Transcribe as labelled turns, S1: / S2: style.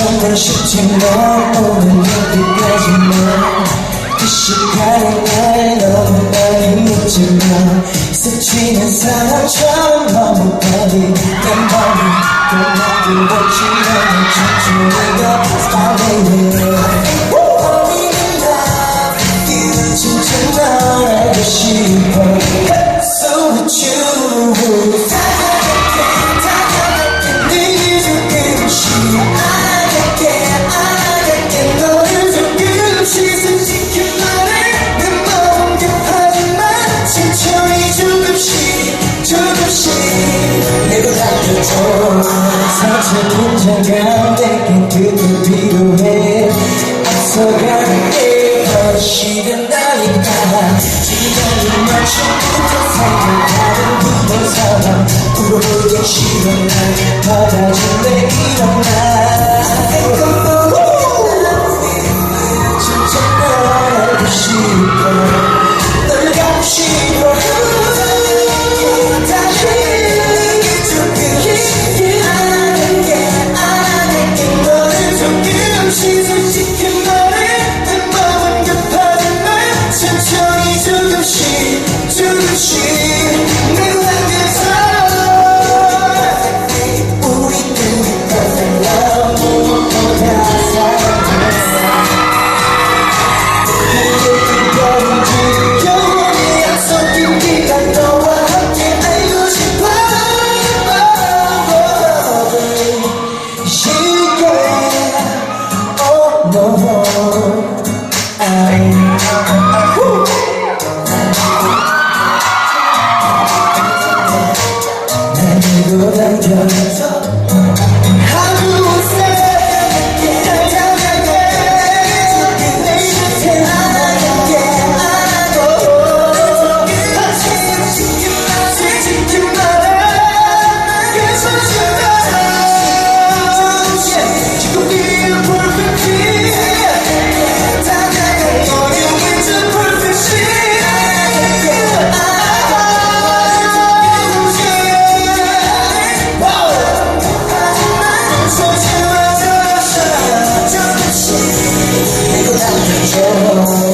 S1: 정말 쉽지 만 오늘 여기까지만 그 시간에 날 너무 많이 묻지만 스치는 사랑처럼 너무 빨리 내 맘이 끝나고 버치면 천천히 가 Starting 진짜 사실 긴장감 내게 그게 필요해 앞서가는 시간 나니까 시간이 마침부터 생각하는 그런 사람 부러보기 싫어 날 받아줄래 she's Oh no show.